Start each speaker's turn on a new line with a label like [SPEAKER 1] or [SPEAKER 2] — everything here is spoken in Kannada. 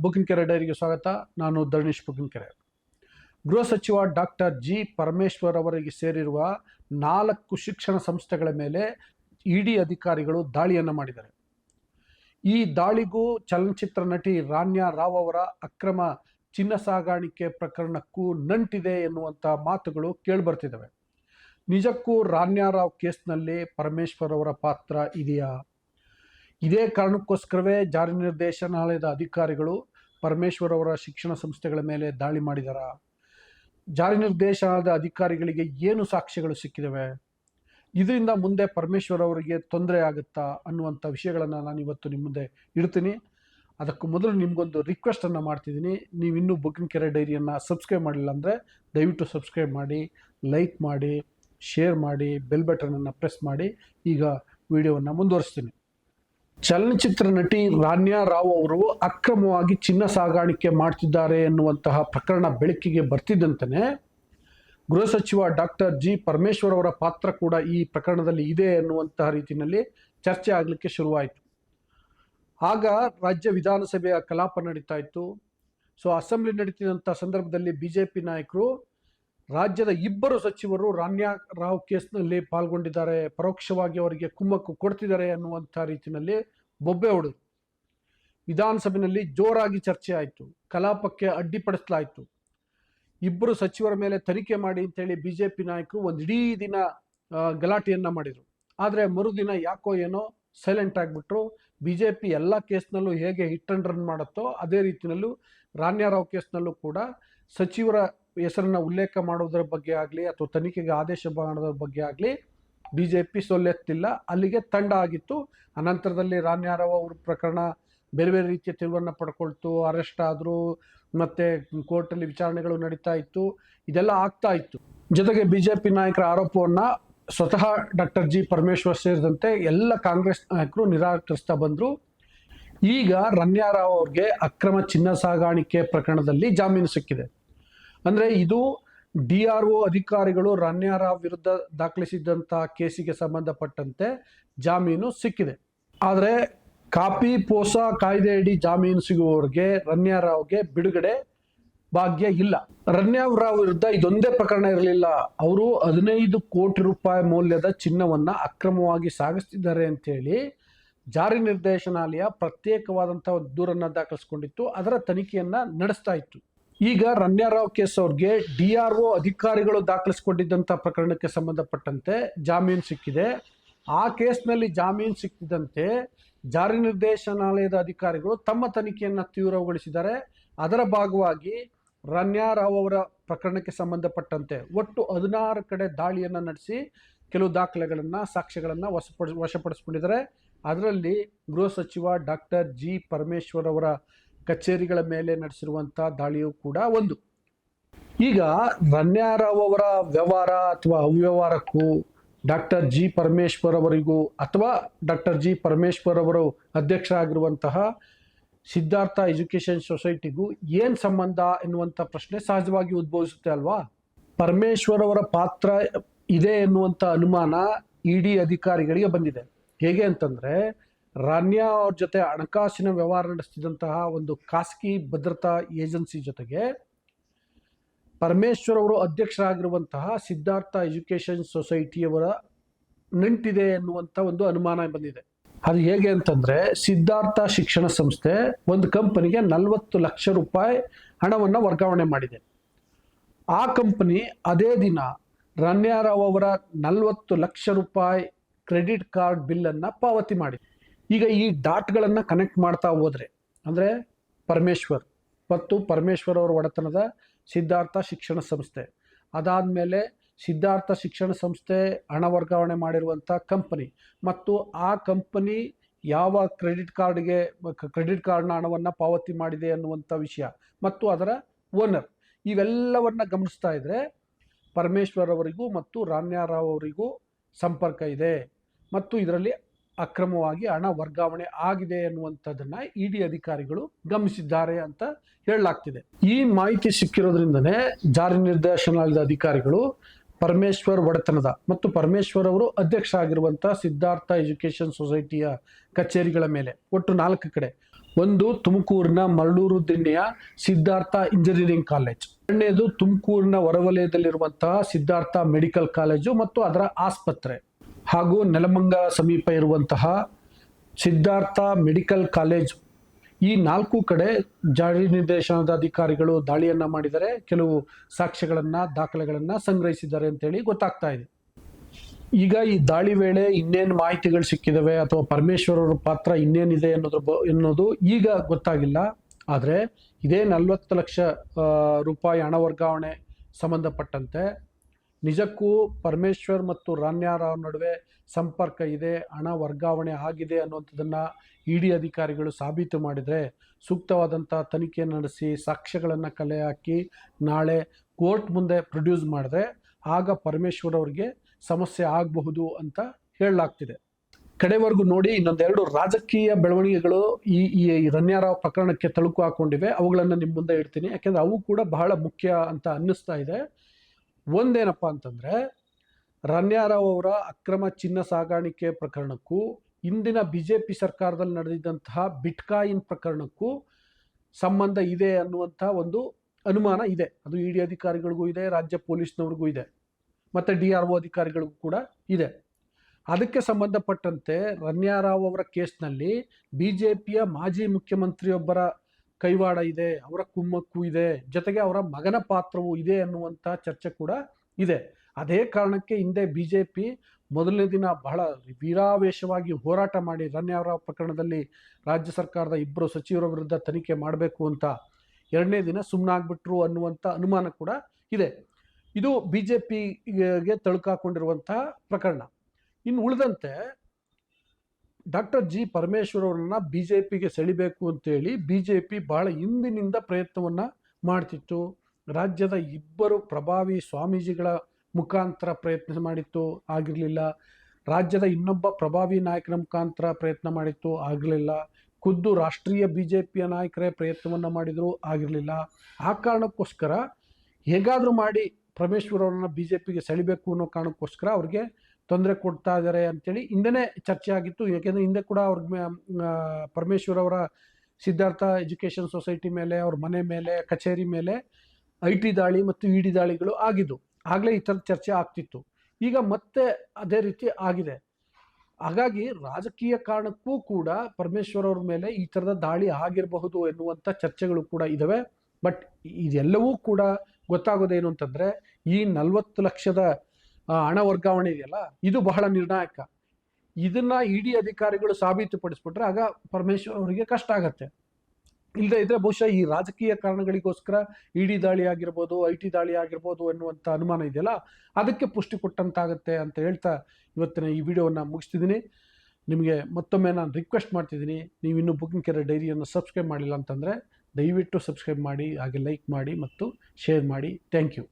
[SPEAKER 1] ಬುಕಿನ್ಕೆರೆ ಡೈರಿಗೆ ಸ್ವಾಗತ. ನಾನು ಧರಣೀಶ್ ಬುಕ್ಕಿನಕೆರೆ ಗೃಹ ಸಚಿವ ಡಾಕ್ಟರ್ ಜಿ ಪರಮೇಶ್ವರ್ ಅವರಿಗೆ ಸೇರಿರುವ ನಾಲ್ಕು ಶಿಕ್ಷಣ ಸಂಸ್ಥೆಗಳ ಮೇಲೆ ಇಡಿ ಅಧಿಕಾರಿಗಳು ದಾಳಿಯನ್ನು ಮಾಡಿದ್ದಾರೆ. ಈ ದಾಳಿಗೂ ಚಲನಚಿತ್ರ ನಟಿ ರಾನ್ಯಾ ರಾವ್ ಅವರ ಅಕ್ರಮ ಚಿನ್ನ ಸಾಗಾಣಿಕೆ ಪ್ರಕರಣಕ್ಕೂ ನಂಟಿದೆ ಎನ್ನುವಂಥ ಮಾತುಗಳು ಕೇಳಿಬರ್ತಿದ್ದಾವೆ. ನಿಜಕ್ಕೂ ರಾನ್ಯಾ ರಾವ್ ಕೇಸ್ನಲ್ಲಿ ಪರಮೇಶ್ವರ್ ಅವರ ಪಾತ್ರ ಇದೆಯಾ? ಇದೇ ಕಾರಣಕ್ಕೋಸ್ಕರವೇ ಜಾರಿ ನಿರ್ದೇಶನಾಲಯದ ಅಧಿಕಾರಿಗಳು ಪರಮೇಶ್ವರ್ ಅವರ ಶಿಕ್ಷಣ ಸಂಸ್ಥೆಗಳ ಮೇಲೆ ದಾಳಿ ಮಾಡಿದಾರ. ಜಾರಿ ನಿರ್ದೇಶನಾಲಯದ ಅಧಿಕಾರಿಗಳಿಗೆ ಏನು ಸಾಕ್ಷ್ಯಗಳು ಸಿಕ್ಕಿದವೆ? ಇದರಿಂದ ಮುಂದೆ ಪರಮೇಶ್ವರ್ ಅವರಿಗೆ ತೊಂದರೆ ಆಗುತ್ತಾ ಅನ್ನುವಂಥ ವಿಷಯಗಳನ್ನು ನಾನು ಇವತ್ತು ನಿಮ್ಮ ಮುಂದೆ ಇಡ್ತೀನಿ. ಅದಕ್ಕೂ ಮೊದಲು ನಿಮಗೊಂದು ರಿಕ್ವೆಸ್ಟನ್ನು ಮಾಡ್ತಿದ್ದೀನಿ. ನೀವು ಇನ್ನೂ ಬುಕ್ಕಿಂಗ್ ಕೆರೆ ಡೈರಿಯನ್ನು ಸಬ್ಸ್ಕ್ರೈಬ್ ಮಾಡಿಲ್ಲ ಅಂದರೆ ದಯವಿಟ್ಟು ಸಬ್ಸ್ಕ್ರೈಬ್ ಮಾಡಿ ಲೈಕ್ ಮಾಡಿ ಶೇರ್ ಮಾಡಿ ಬೆಲ್ ಬಟನನ್ನು ಪ್ರೆಸ್ ಮಾಡಿ. ಈಗ ವಿಡಿಯೋವನ್ನು ಮುಂದುವರಿಸ್ತೀನಿ. ಚಲನಚಿತ್ರ ನಟಿ ರಾನ್ಯಾ ರಾವ್ ಅವರು ಅಕ್ರಮವಾಗಿ ಚಿನ್ನ ಸಾಗಾಣಿಕೆ ಮಾಡ್ತಿದ್ದಾರೆ ಎನ್ನುವಂತಹ ಪ್ರಕರಣ ಬೆಳಕಿಗೆ ಬರ್ತಿದ್ದಂತೆ ಗೃಹ ಸಚಿವ ಡಾಕ್ಟರ್ ಜಿ ಪರಮೇಶ್ವರ್ ಅವರ ಪಾತ್ರ ಕೂಡ ಈ ಪ್ರಕರಣದಲ್ಲಿ ಇದೆ ಎನ್ನುವಂತಹ ರೀತಿಯಲ್ಲಿ ಚರ್ಚೆ ಆಗಲಿಕ್ಕೆ ಶುರುವಾಯಿತು. ಆಗ ರಾಜ್ಯ ವಿಧಾನಸಭೆಯ ಕಲಾಪ ನಡೀತಾ ಇತ್ತು. ಸೊ, ಅಸೆಂಬ್ಲಿ ನಡೀತಿದ್ದಂಥ ಸಂದರ್ಭದಲ್ಲಿ ಬಿ ಜೆ ಪಿ ನಾಯಕರು ರಾಜ್ಯದ ಇಬ್ಬರು ಸಚಿವರು ರಾಣ್ಯ ರಾವ್ ಕೇಸ್ನಲ್ಲಿ ಪಾಲ್ಗೊಂಡಿದ್ದಾರೆ. ಪರೋಕ್ಷವಾಗಿ ಅವರಿಗೆ ಕುಮ್ಮಕ್ಕು ಕೊಡ್ತಿದ್ದಾರೆ ಅನ್ನುವಂಥ ರೀತಿಯಲ್ಲಿ ಬೊಬ್ಬೆ ಹೊಡೆದು ವಿಧಾನಸಭೆಯಲ್ಲಿ ಜೋರಾಗಿ ಚರ್ಚೆ ಆಯಿತು. ಕಲಾಪಕ್ಕೆ ಅಡ್ಡಿಪಡಿಸಲಾಯಿತು. ಇಬ್ಬರು ಸಚಿವರ ಮೇಲೆ ತನಿಖೆ ಮಾಡಿ ಅಂತೇಳಿ ಬಿ ಜೆ ಪಿ ನಾಯಕರು ಒಂದು ಇಡೀ ದಿನ ಗಲಾಟೆಯನ್ನು ಮಾಡಿದರು. ಆದರೆ ಮರುದಿನ ಯಾಕೋ ಏನೋ ಸೈಲೆಂಟ್ ಆಗಿಬಿಟ್ರು. ಬಿ ಜೆ ಪಿ ಎಲ್ಲ ಕೇಸ್ನಲ್ಲೂ ಹೇಗೆ ಹಿಟ್ ಅಂಡ್ ರನ್ ಮಾಡುತ್ತೋ ಅದೇ ರೀತಿಯಲ್ಲೂ ರಾಣ್ಯಾರಾವ್ ಕೇಸ್ನಲ್ಲೂ ಕೂಡ ಸಚಿವರ ಹೆಸರನ್ನ ಉಲ್ಲೇಖ ಮಾಡೋದ್ರ ಬಗ್ಗೆ ಆಗಲಿ ಅಥವಾ ತನಿಖೆಗೆ ಆದೇಶ ಮಾಡೋದ್ರ ಬಗ್ಗೆ ಆಗಲಿ ಬಿ ಜೆ ಪಿ ಸೊಲ್ಲೆತ್ತಿಲ್ಲ. ಅಲ್ಲಿಗೆ ತಂಡ ಆಗಿತ್ತು. ಅನಂತರದಲ್ಲಿ ರಾನ್ಯಾರಾವ್ ಅವ್ರ ಪ್ರಕರಣ ಬೇರೆ ಬೇರೆ ರೀತಿಯ ತಿರುವನ್ನು ಪಡ್ಕೊಳ್ತು. ಅರೆಸ್ಟ್ ಆದರು. ಮತ್ತು ಕೋರ್ಟಲ್ಲಿ ವಿಚಾರಣೆಗಳು ನಡೀತಾ ಇತ್ತು. ಇದೆಲ್ಲ ಆಗ್ತಾ ಇತ್ತು. ಜೊತೆಗೆ ಬಿ ಜೆ ಪಿ ನಾಯಕರ ಆರೋಪವನ್ನು ಸ್ವತಃ ಡಾಕ್ಟರ್ ಜಿ ಪರಮೇಶ್ವರ್ ಸೇರಿದಂತೆ ಎಲ್ಲ ಕಾಂಗ್ರೆಸ್ ನಾಯಕರು ನಿರಾಕರಿಸ್ತಾ ಬಂದರು. ಈಗ ರನ್ಯಾರಾವ್ ಅವ್ರಿಗೆ ಅಕ್ರಮ ಚಿನ್ನ ಸಾಗಾಣಿಕೆ ಪ್ರಕರಣದಲ್ಲಿ ಜಾಮೀನು ಸಿಕ್ಕಿದೆ. ಅಂದರೆ ಇದು ಡಿ ಆರ್ ಒ ಅಧಿಕಾರಿಗಳು ರನ್ಯಾರಾವ್ ವಿರುದ್ಧ ದಾಖಲಿಸಿದಂಥ ಕೇಸಿಗೆ ಸಂಬಂಧಪಟ್ಟಂತೆ ಜಾಮೀನು ಸಿಕ್ಕಿದೆ. ಆದರೆ ಕಾಪಿ ಪೋಸಾ ಕಾಯ್ದೆಯಡಿ ಜಾಮೀನು ಸಿಗುವವರಿಗೆ ರನ್ಯಾರಾವ್ಗೆ ಬಿಡುಗಡೆ ಭಾಗ್ಯ ಇಲ್ಲ. ರನ್ಯಾವ್ ರಾವ್ ವಿರುದ್ಧ ಇದೊಂದೇ ಪ್ರಕರಣ ಇರಲಿಲ್ಲ. ಅವರು ಹದಿನೈದು ಕೋಟಿ ರೂಪಾಯಿ ಮೌಲ್ಯದ ಚಿನ್ನವನ್ನ ಅಕ್ರಮವಾಗಿ ಸಾಗಿಸ್ತಿದ್ದಾರೆ ಅಂತೇಳಿ ಜಾರಿ ನಿರ್ದೇಶನಾಲಯ ಪ್ರತ್ಯೇಕವಾದಂತಹ ದೂರನ್ನ ದಾಖಲಿಸಿಕೊಂಡಿತ್ತು. ಅದರ ತನಿಖೆಯನ್ನ ನಡೆಸ್ತಾ ಇತ್ತು. ಈಗ ರಣ್ಯಾರಾವ್ ಕೇಸ್ ಅವ್ರಿಗೆ ಡಿ ಆರ್ ಒ ಅಧಿಕಾರಿಗಳು ದಾಖಲಿಸಿಕೊಂಡಿದ್ದಂಥ ಪ್ರಕರಣಕ್ಕೆ ಸಂಬಂಧಪಟ್ಟಂತೆ ಜಾಮೀನು ಸಿಕ್ಕಿದೆ. ಆ ಕೇಸ್ನಲ್ಲಿ ಜಾಮೀನು ಸಿಕ್ಕಿದಂತೆ ಜಾರಿ ನಿರ್ದೇಶನಾಲಯದ ಅಧಿಕಾರಿಗಳು ತಮ್ಮ ತನಿಖೆಯನ್ನು ತೀವ್ರಗೊಳಿಸಿದ್ದಾರೆ. ಅದರ ಭಾಗವಾಗಿ ರನ್ಯಾರಾವ್ ಅವರ ಪ್ರಕರಣಕ್ಕೆ ಸಂಬಂಧಪಟ್ಟಂತೆ ಒಟ್ಟು ಹದಿನಾರು ಕಡೆ ದಾಳಿಯನ್ನು ನಡೆಸಿ ಕೆಲವು ದಾಖಲೆಗಳನ್ನು, ಸಾಕ್ಷ್ಯಗಳನ್ನು ವಶಪಡಿಸ್, ವಶಪಡಿಸ್ಕೊಂಡಿದ್ದಾರೆ. ಅದರಲ್ಲಿ ಗೃಹ ಸಚಿವ ಡಾಕ್ಟರ್ ಜಿ ಪರಮೇಶ್ವರ್ ಅವರ ಕಚೇರಿಗಳ ಮೇಲೆ ನಡೆಸಿರುವಂಥ ದಾಳಿಯೂ ಕೂಡ ಒಂದು. ಈಗ ರನ್ಯಾರಾವ್ ಅವರ ವ್ಯವಹಾರ ಅಥವಾ ಅವ್ಯವಹಾರಕ್ಕೂ ಡಾಕ್ಟರ್ ಜಿ ಪರಮೇಶ್ವರ್ ಅವರಿಗೂ ಅಥವಾ ಡಾಕ್ಟರ್ ಜಿ ಪರಮೇಶ್ವರ್ ಅವರು ಅಧ್ಯಕ್ಷರಾಗಿರುವಂತಹ ಸಿದ್ಧಾರ್ಥ ಎಜುಕೇಷನ್ ಸೊಸೈಟಿಗೂ ಏನು ಸಂಬಂಧ ಎನ್ನುವಂಥ ಪ್ರಶ್ನೆ ಸಹಜವಾಗಿ ಉದ್ಭವಿಸುತ್ತೆ ಅಲ್ವಾ? ಪರಮೇಶ್ವರ್ ಅವರ ಪಾತ್ರ ಇದೆ ಎನ್ನುವಂಥ ಅನುಮಾನ ಇಡಿ ಅಧಿಕಾರಿಗಳಿಗೆ ಬಂದಿದೆ. ಹೇಗೆ ಅಂತಂದ್ರೆ ರಾನ್ಯಾ ಅವ್ರ ಜೊತೆ ಹಣಕಾಸಿನ ವ್ಯವಹಾರ ನಡೆಸ್ತಿದ್ದಂತಹ ಒಂದು ಖಾಸಗಿ ಭದ್ರತಾ ಏಜೆನ್ಸಿ ಜೊತೆಗೆ ಪರಮೇಶ್ವರ್ ಅವರು ಅಧ್ಯಕ್ಷರಾಗಿರುವಂತಹ ಸಿದ್ಧಾರ್ಥ ಎಜುಕೇಷನ್ ಸೊಸೈಟಿಯವರ ನಂಟಿದೆ ಎನ್ನುವಂಥ ಒಂದು ಅನುಮಾನ ಬಂದಿದೆ. ಅದು ಹೇಗೆ ಅಂತಂದ್ರೆ ಸಿದ್ಧಾರ್ಥ ಶಿಕ್ಷಣ ಸಂಸ್ಥೆ ಒಂದು ಕಂಪನಿಗೆ ನಲವತ್ತು ಲಕ್ಷ ರೂಪಾಯಿ ಹಣವನ್ನು ವರ್ಗಾವಣೆ ಮಾಡಿದೆ. ಆ ಕಂಪನಿ ಅದೇ ದಿನ ರನ್ಯಾರಾವ್ ಅವರ ನಲವತ್ತು ಲಕ್ಷ ರೂಪಾಯಿ ಕ್ರೆಡಿಟ್ ಕಾರ್ಡ್ ಬಿಲ್ಲನ್ನು ಪಾವತಿ ಮಾಡಿದೆ. ಈಗ ಈ ಡಾಟ್ಗಳನ್ನು ಕನೆಕ್ಟ್ ಮಾಡ್ತಾ ಹೋದರೆ, ಅಂದರೆ ಪರಮೇಶ್ವರ್, ಮತ್ತು ಪರಮೇಶ್ವರ್ ಅವರ ಒಡೆತನದ ಸಿದ್ಧಾರ್ಥ ಶಿಕ್ಷಣ ಸಂಸ್ಥೆ. ಅದಾದಮೇಲೆ ಸಿದ್ಧಾರ್ಥ ಶಿಕ್ಷಣ ಸಂಸ್ಥೆ ಹಣ ವರ್ಗಾವಣೆ ಮಾಡಿರುವಂಥ ಕಂಪನಿ ಮತ್ತು ಆ ಕಂಪನಿ ಯಾವ ಕ್ರೆಡಿಟ್ ಕಾರ್ಡ್ಗೆ ಕ್ರೆಡಿಟ್ ಕಾರ್ಡ್ನ ಹಣವನ್ನು ಪಾವತಿ ಮಾಡಿದೆ ಅನ್ನುವಂಥ ವಿಷಯ, ಮತ್ತು ಅದರ ಓನರ್ ಇವೆಲ್ಲವನ್ನ ಗಮನಿಸ್ತಾ ಇದ್ರೆ ಪರಮೇಶ್ವರ್ ಅವರಿಗೂ ಮತ್ತು ರಾವ್ ಅವರಿಗೂ ಸಂಪರ್ಕ ಇದೆ. ಮತ್ತು ಇದರಲ್ಲಿ ಅಕ್ರಮವಾಗಿ ಹಣ ವರ್ಗಾವಣೆ ಆಗಿದೆ ಅನ್ನುವಂಥದ್ದನ್ನ ಇಡಿ ಅಧಿಕಾರಿಗಳು ಗಮನಿಸಿದ್ದಾರೆ ಅಂತ ಹೇಳಲಾಗ್ತಿದೆ. ಈ ಮಾಹಿತಿ ಸಿಕ್ಕಿರೋದ್ರಿಂದನೇ ಜಾರಿ ನಿರ್ದೇಶನಾಲಯದ ಅಧಿಕಾರಿಗಳು ಪರಮೇಶ್ವರ್ ಒಡೆತನದ ಮತ್ತು ಪರಮೇಶ್ವರ್ ಅವರು ಅಧ್ಯಕ್ಷ ಆಗಿರುವಂಥ ಸಿದ್ಧಾರ್ಥ ಎಜುಕೇಷನ್ ಸೊಸೈಟಿಯ ಕಚೇರಿಗಳ ಮೇಲೆ ಒಟ್ಟು ನಾಲ್ಕು ಕಡೆ. ಒಂದು ತುಮಕೂರಿನ ಮರಳೂರು ದಿಣ್ಣೆಯ ಸಿದ್ಧಾರ್ಥ ಇಂಜಿನಿಯರಿಂಗ್ ಕಾಲೇಜ್. ಎರಡನೇದು ತುಮಕೂರಿನ ಹೊರವಲಯದಲ್ಲಿರುವಂತಹ ಸಿದ್ಧಾರ್ಥ ಮೆಡಿಕಲ್ ಕಾಲೇಜು ಮತ್ತು ಅದರ ಆಸ್ಪತ್ರೆ. ಹಾಗೂ ನೆಲಮಂಗಲ ಸಮೀಪ ಇರುವಂತಹ ಸಿದ್ಧಾರ್ಥ ಮೆಡಿಕಲ್ ಕಾಲೇಜ್ ಈ ನಾಲ್ಕು ಕಡೆ ಜಾರಿ ನಿರ್ದೇಶನದ ಅಧಿಕಾರಿಗಳು ದಾಳಿಯನ್ನು ಮಾಡಿದರೆ ಕೆಲವು ಸಾಕ್ಷ್ಯಗಳನ್ನು, ದಾಖಲೆಗಳನ್ನು ಸಂಗ್ರಹಿಸಿದ್ದಾರೆ ಅಂತೇಳಿ ಗೊತ್ತಾಗ್ತಾ ಇದೆ. ಈಗ ಈ ದಾಳಿ ವೇಳೆ ಇನ್ನೇನು ಮಾಹಿತಿಗಳು ಸಿಕ್ಕಿದವೆ ಅಥವಾ ಪರಮೇಶ್ವರ್ ಅವರ ಪಾತ್ರ ಇನ್ನೇನಿದೆ ಅನ್ನೋದ್ರ ಬ, ಅನ್ನೋದು ಈಗ ಗೊತ್ತಾಗಿಲ್ಲ. ಆದರೆ ಇದೇ ನಲವತ್ತು ಲಕ್ಷ ರೂಪಾಯಿ ಹಣ ವರ್ಗಾವಣೆ ಸಂಬಂಧಪಟ್ಟಂತೆ ನಿಜಕ್ಕೂ ಪರಮೇಶ್ವರ್ ಮತ್ತು ರಾನ್ಯಾರಾವ್ ನಡುವೆ ಸಂಪರ್ಕ ಇದೆ, ಹಣ ವರ್ಗಾವಣೆ ಆಗಿದೆ ಅನ್ನುವಂಥದ್ದನ್ನು ಇ ಡಿ ಅಧಿಕಾರಿಗಳು ಸಾಬೀತು ಮಾಡಿದರೆ ಸೂಕ್ತವಾದಂಥ ತನಿಖೆ ನಡೆಸಿ ಸಾಕ್ಷ್ಯಗಳನ್ನು ಕಲೆ ಹಾಕಿ ನಾಳೆ ಕೋರ್ಟ್ ಮುಂದೆ ಪ್ರೊಡ್ಯೂಸ್ ಮಾಡಿದ್ರೆ ಆಗ ಪರಮೇಶ್ವರ್ ಅವರಿಗೆ ಸಮಸ್ಯೆ ಆಗಬಹುದು ಅಂತ ಹೇಳಲಾಗ್ತಿದೆ. ಕಡೆವರೆಗೂ ನೋಡಿ ಇನ್ನೊಂದೆರಡು ರಾಜಕೀಯ ಬೆಳವಣಿಗೆಗಳು ಈ ಈ ರನ್ಯಾರಾವ್ ಪ್ರಕರಣಕ್ಕೆ ತಳುಕು ಹಾಕೊಂಡಿವೆ, ಅವುಗಳನ್ನು ನಿಮ್ಮ ಮುಂದೆ ಇಡ್ತೀನಿ. ಯಾಕೆಂದರೆ ಅವು ಕೂಡ ಬಹಳ ಮುಖ್ಯ ಅಂತ ಅನ್ನಿಸ್ತಾ ಇದೆ. ಒಂದೇನಪ್ಪ ಅಂತಂದ್ರೆ ರನ್ಯಾರಾವ್ ಅವರ ಅಕ್ರಮ ಚಿನ್ನ ಸಾಗಾಣಿಕೆ ಪ್ರಕರಣಕ್ಕೂ, ಇಂದಿನ ಬಿ ಜೆ ಪಿ ಸರ್ಕಾರದಲ್ಲಿ ನಡೆದಿದ್ದಂತಹ ಬಿಟ್ಕಾಯಿನ್ ಪ್ರಕರಣಕ್ಕೂ ಸಂಬಂಧ ಇದೆ ಅನ್ನುವಂಥ ಒಂದು ಅನುಮಾನ ಇದೆ. ಅದು ಇ ಡಿ ಅಧಿಕಾರಿಗಳಿಗೂ ಇದೆ, ರಾಜ್ಯ ಪೊಲೀಸ್ನವ್ರಿಗೂ ಇದೆ, ಮತ್ತು ಡಿ ಆರ್ ಒ ಅಧಿಕಾರಿಗಳಿಗೂ ಕೂಡ ಇದೆ. ಅದಕ್ಕೆ ಸಂಬಂಧಪಟ್ಟಂತೆ ರನ್ಯಾರಾವ್ ಅವರ ಕೇಸ್ನಲ್ಲಿ ಬಿ ಜೆ ಪಿಯ ಮಾಜಿ ಮುಖ್ಯಮಂತ್ರಿಯೊಬ್ಬರ ಕೈವಾಡ ಇದೆ, ಅವರ ಕುಮ್ಮಕ್ಕು ಇದೆ, ಜೊತೆಗೆ ಅವರ ಮಗನ ಪಾತ್ರವೂ ಇದೆ ಅನ್ನುವಂಥ ಚರ್ಚೆ ಕೂಡ ಇದೆ. ಅದೇ ಕಾರಣಕ್ಕೆ ಹಿಂದೆ ಬಿ ಜೆ ಪಿ ಮೊದಲನೇ ದಿನ ಬಹಳ ವೀರಾವೇಶವಾಗಿ ಹೋರಾಟ ಮಾಡಿ ರನ್ಯಾವರಾವ್ ಪ್ರಕರಣದಲ್ಲಿ ರಾಜ್ಯ ಸರ್ಕಾರದ ಇಬ್ಬರು ಸಚಿವರ ವಿರುದ್ಧ ತನಿಖೆ ಮಾಡಬೇಕು ಅಂತ ಎರಡನೇ ದಿನ ಸುಮ್ಮನಾಗ್ಬಿಟ್ರು ಅನ್ನುವಂಥ ಅನುಮಾನ ಕೂಡ ಇದೆ. ಇದು ಬಿ ಜೆ ಪಿಗೆ ತಳುಕಾಕೊಂಡಿರುವಂತಹ ಪ್ರಕರಣ. ಇನ್ನು ಉಳಿದಂತೆ ಡಾಕ್ಟರ್ ಜಿ ಪರಮೇಶ್ವರ್ ಅವರನ್ನ ಬಿ ಜೆ ಪಿಗೆ ಸೆಳಿಬೇಕು ಅಂತೇಳಿ ಬಿ ಜೆ ಪಿ ಬಹಳ ಹಿಂದಿನಿಂದ ಪ್ರಯತ್ನವನ್ನು ಮಾಡ್ತಿತ್ತು. ರಾಜ್ಯದ ಇಬ್ಬರು ಪ್ರಭಾವಿ ಸ್ವಾಮೀಜಿಗಳ ಮುಖಾಂತರ ಪ್ರಯತ್ನ ಮಾಡಿತ್ತು, ಆಗಿರಲಿಲ್ಲ. ರಾಜ್ಯದ ಇನ್ನೊಬ್ಬ ಪ್ರಭಾವಿ ನಾಯಕರ ಮುಖಾಂತರ ಪ್ರಯತ್ನ ಮಾಡಿತ್ತು ಆಗಲಿಲ್ಲ ಖುದ್ದು ರಾಷ್ಟ್ರೀಯ ಬಿ ಜೆ ಪಿಯ ನಾಯಕರೇ ಪ್ರಯತ್ನವನ್ನು ಮಾಡಿದರು, ಆಗಿರಲಿಲ್ಲ. ಆ ಕಾರಣಕ್ಕೋಸ್ಕರ ಹೇಗಾದರೂ ಮಾಡಿ ಪರಮೇಶ್ವರ್ ಅವರನ್ನ ಬಿ ಜೆ ಪಿಗೆ ಸೆಳಿಬೇಕು ಅನ್ನೋ ಕಾರಣಕ್ಕೋಸ್ಕರ ಅವ್ರಿಗೆ ತೊಂದರೆ ಕೊಡ್ತಾ ಇದ್ದಾರೆ ಅಂತೇಳಿ ಹಿಂದೆನೇ ಚರ್ಚೆ ಆಗಿತ್ತು. ಯಾಕೆಂದರೆ ಹಿಂದೆ ಕೂಡ ಅವ್ರ ಪರಮೇಶ್ವರ್ ಅವರ ಸಿದ್ಧಾರ್ಥ ಎಜುಕೇಷನ್ ಸೊಸೈಟಿ ಮೇಲೆ, ಅವ್ರ ಮನೆ ಮೇಲೆ, ಕಚೇರಿ ಮೇಲೆ ಐ ಟಿ ದಾಳಿ ಮತ್ತು ಇ ಡಿ ದಾಳಿಗಳು ಆಗಿದ್ದು. ಆಗಲೇ ಈ ಥರದ ಚರ್ಚೆ ಆಗ್ತಿತ್ತು. ಈಗ ಮತ್ತೆ ಅದೇ ರೀತಿ ಆಗಿದೆ. ಹಾಗಾಗಿ ರಾಜಕೀಯ ಕಾರಣಕ್ಕೂ ಕೂಡ ಪರಮೇಶ್ವರ್ ಅವ್ರ ಮೇಲೆ ಈ ಥರದ ದಾಳಿ ಆಗಿರಬಹುದು ಎನ್ನುವಂಥ ಚರ್ಚೆಗಳು ಕೂಡ ಇದ್ದಾವೆ ಬಟ್ ಇದೆಲ್ಲವೂ ಕೂಡ ಗೊತ್ತಾಗೋದೇನು ಅಂತಂದರೆ ಈ ನಲವತ್ತು ಲಕ್ಷದ ಹಣ ವರ್ಗಾವಣೆ ಇದೆಯಲ್ಲ, ಇದು ಬಹಳ ನಿರ್ಣಾಯಕ. ಇದನ್ನ ಇ ಡಿ ಅಧಿಕಾರಿಗಳು ಸಾಬೀತುಪಡಿಸ್ಬಿಟ್ರೆ ಆಗ ಪರಮೇಶ್ವರ್ ಅವರಿಗೆ ಕಷ್ಟ ಆಗತ್ತೆ. ಇಲ್ಲದೆ ಇದ್ರೆ ಬಹುಶಃ ಈ ರಾಜಕೀಯ ಕಾರಣಗಳಿಗೋಸ್ಕರ ಇಡಿ ದಾಳಿ ಆಗಿರ್ಬೋದು ಐ ಟಿ ದಾಳಿ ಆಗಿರ್ಬೋದು ಎನ್ನುವಂಥ ಅನುಮಾನ ಇದೆಯಲ್ಲ, ಅದಕ್ಕೆ ಪುಷ್ಟಿ ಕೊಟ್ಟಂತಾಗುತ್ತೆ ಅಂತ ಹೇಳ್ತಾ ಇವತ್ತಿನ ಈ ವಿಡಿಯೋವನ್ನು ಮುಗಿಸ್ತಿದ್ದೀನಿ. ನಿಮಗೆ ಮತ್ತೊಮ್ಮೆ ನಾನು ರಿಕ್ವೆಸ್ಟ್ ಮಾಡ್ತಿದ್ದೀನಿ, ನೀವು ಇನ್ನೂ ಬುಕಿಂಗ್ ಕೆರೆ ಡೈರಿಯನ್ನು ಸಬ್ಸ್ಕ್ರೈಬ್ ಮಾಡಿಲ್ಲ ಅಂತಂದರೆ ದಯವಿಟ್ಟು ಸಬ್ಸ್ಕ್ರೈಬ್ ಮಾಡಿ, ಹಾಗೆ ಲೈಕ್ ಮಾಡಿ ಮತ್ತು ಶೇರ್ ಮಾಡಿ. Thank you